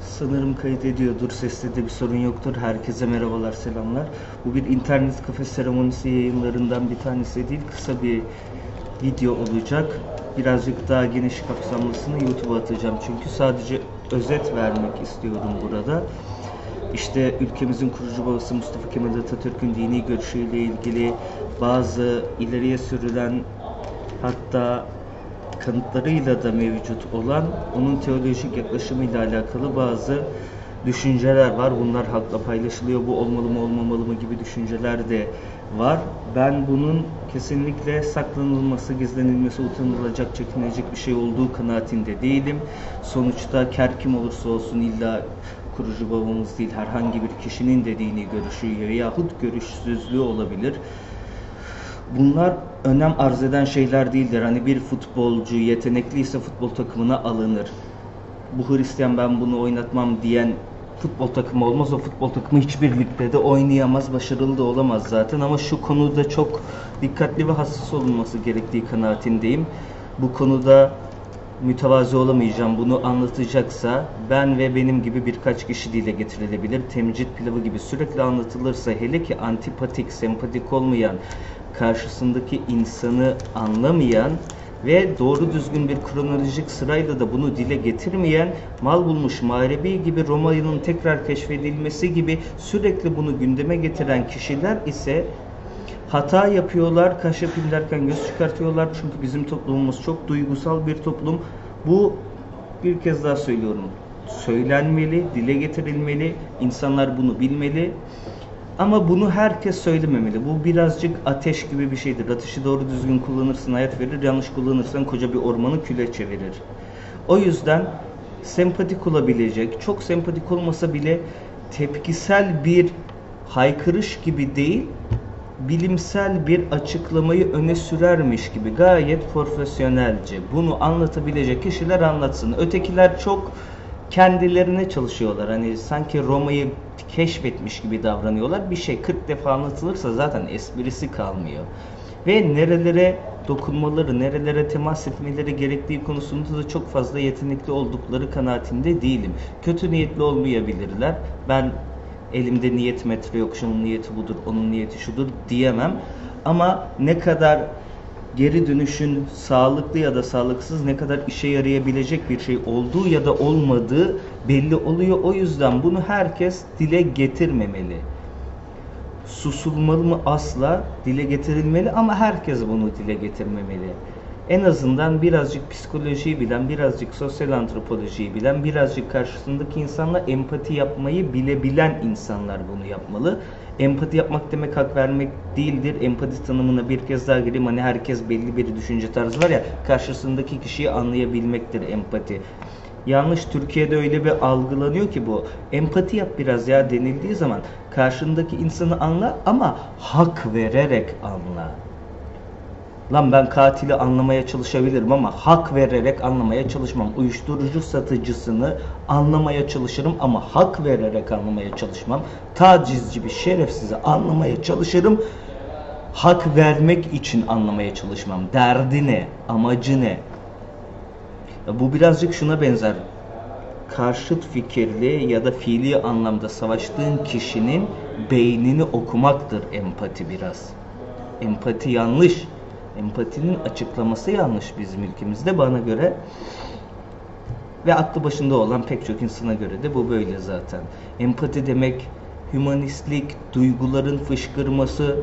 Sanırım kaydediyordur. Seste de bir sorun yoktur. Herkese merhabalar, selamlar. Bu bir internet kafe seremonisi yayınlarından bir tanesi değil. Kısa bir video olacak. Birazcık daha geniş kapsamlısını YouTube'a atacağım. Çünkü sadece özet vermek istiyorum burada. İşte ülkemizin kurucu babası Mustafa Kemal Atatürk'ün dini görüşüyle ilgili bazı ileriye sürülen hatta kanıtlarıyla da mevcut olan onun teolojik yaklaşımıyla alakalı bazı düşünceler var. Bunlar halkla paylaşılıyor. Bu olmalı mı olmamalı mı gibi düşünceler de var. Ben bunun kesinlikle saklanılması, gizlenilmesi, utanılacak, çekinilecek bir şey olduğu kanaatinde değilim. Sonuçta ker kim olursa olsun illa kurucu babamız değil herhangi bir kişinin de dini görüşü yahut görüşsüzlüğü olabilir bunlar önem arz eden şeyler değildir. Hani bir futbolcu yetenekliyse futbol takımına alınır. Bu Hristiyan ben bunu oynatmam diyen futbol takımı olmaz. O futbol takımı hiçbir ligde de oynayamaz. Başarılı da olamaz zaten. Ama şu konuda çok dikkatli ve hassas olunması gerektiği kanaatindeyim. Bu konuda mütevazi olamayacağım. Bunu anlatacaksa ben ve benim gibi birkaç kişi dile getirilebilir. Temcit pilavı gibi sürekli anlatılırsa hele ki antipatik, sempatik olmayan, karşısındaki insanı anlamayan ve doğru düzgün bir kronolojik sırayla da bunu dile getirmeyen mal bulmuş mağrebi gibi Roma'nın tekrar keşfedilmesi gibi sürekli bunu gündeme getiren kişiler ise hata yapıyorlar, kaş yapayım derken göz çıkartıyorlar. Çünkü bizim toplumumuz çok duygusal bir toplum. Bu bir kez daha söylüyorum. Söylenmeli, dile getirilmeli, insanlar bunu bilmeli. Ama bunu herkes söylememeli. Bu birazcık ateş gibi bir şeydir. Ateşi doğru düzgün kullanırsın hayat verir, yanlış kullanırsan koca bir ormanı küle çevirir. O yüzden sempatik olabilecek, çok sempatik olmasa bile tepkisel bir haykırış gibi değil, bilimsel bir açıklamayı öne sürermiş gibi gayet profesyonelce bunu anlatabilecek kişiler anlatsın. Ötekiler çok kendilerine çalışıyorlar. Hani sanki Roma'yı keşfetmiş gibi davranıyorlar. Bir şey 40 defa anlatılırsa zaten esprisi kalmıyor. Ve nerelere dokunmaları, nerelere temas etmeleri gerektiği konusunda da çok fazla yetenekli oldukları kanaatinde değilim. Kötü niyetli olmayabilirler. Ben elimde niyet metre yok, şunun niyeti budur, onun niyeti şudur diyemem. Ama ne kadar geri dönüşün sağlıklı ya da sağlıksız ne kadar işe yarayabilecek bir şey olduğu ya da olmadığı belli oluyor. O yüzden bunu herkes dile getirmemeli. Susulmalı mı asla dile getirilmeli ama herkes bunu dile getirmemeli. En azından birazcık psikolojiyi bilen, birazcık sosyal antropolojiyi bilen, birazcık karşısındaki insanla empati yapmayı bilebilen insanlar bunu yapmalı. Empati yapmak demek hak vermek değildir. Empati tanımına bir kez daha gireyim. Hani herkes belli bir düşünce tarzı var ya karşısındaki kişiyi anlayabilmektir empati. Yanlış Türkiye'de öyle bir algılanıyor ki bu. Empati yap biraz ya denildiği zaman karşındaki insanı anla ama hak vererek anla. Lan ben katili anlamaya çalışabilirim ama hak vererek anlamaya çalışmam. Uyuşturucu satıcısını anlamaya çalışırım ama hak vererek anlamaya çalışmam. Tacizci bir şerefsizi anlamaya çalışırım. Hak vermek için anlamaya çalışmam. Derdi ne? Amacı ne? Bu birazcık şuna benzer. Karşıt fikirli ya da fiili anlamda savaştığın kişinin beynini okumaktır empati biraz. Empati yanlış empatinin açıklaması yanlış bizim ülkemizde bana göre. Ve aklı başında olan pek çok insana göre de bu böyle zaten. Empati demek hümanistlik, duyguların fışkırması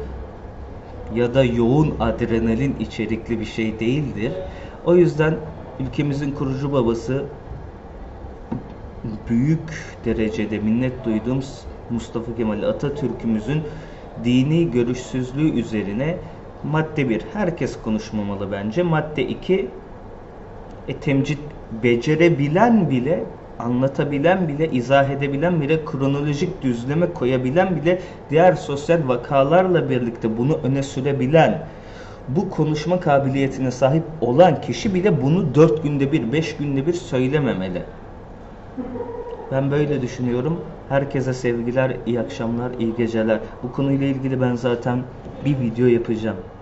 ya da yoğun adrenalin içerikli bir şey değildir. O yüzden ülkemizin kurucu babası büyük derecede minnet duyduğumuz Mustafa Kemal Atatürk'ümüzün dini görüşsüzlüğü üzerine Madde 1. Herkes konuşmamalı bence. Madde 2. E, temcit becerebilen bile, anlatabilen bile, izah edebilen bile, kronolojik düzleme koyabilen bile, diğer sosyal vakalarla birlikte bunu öne sürebilen, bu konuşma kabiliyetine sahip olan kişi bile bunu 4 günde bir, 5 günde bir söylememeli. Ben böyle düşünüyorum. Herkese sevgiler, iyi akşamlar, iyi geceler. Bu konuyla ilgili ben zaten bir video yapacağım.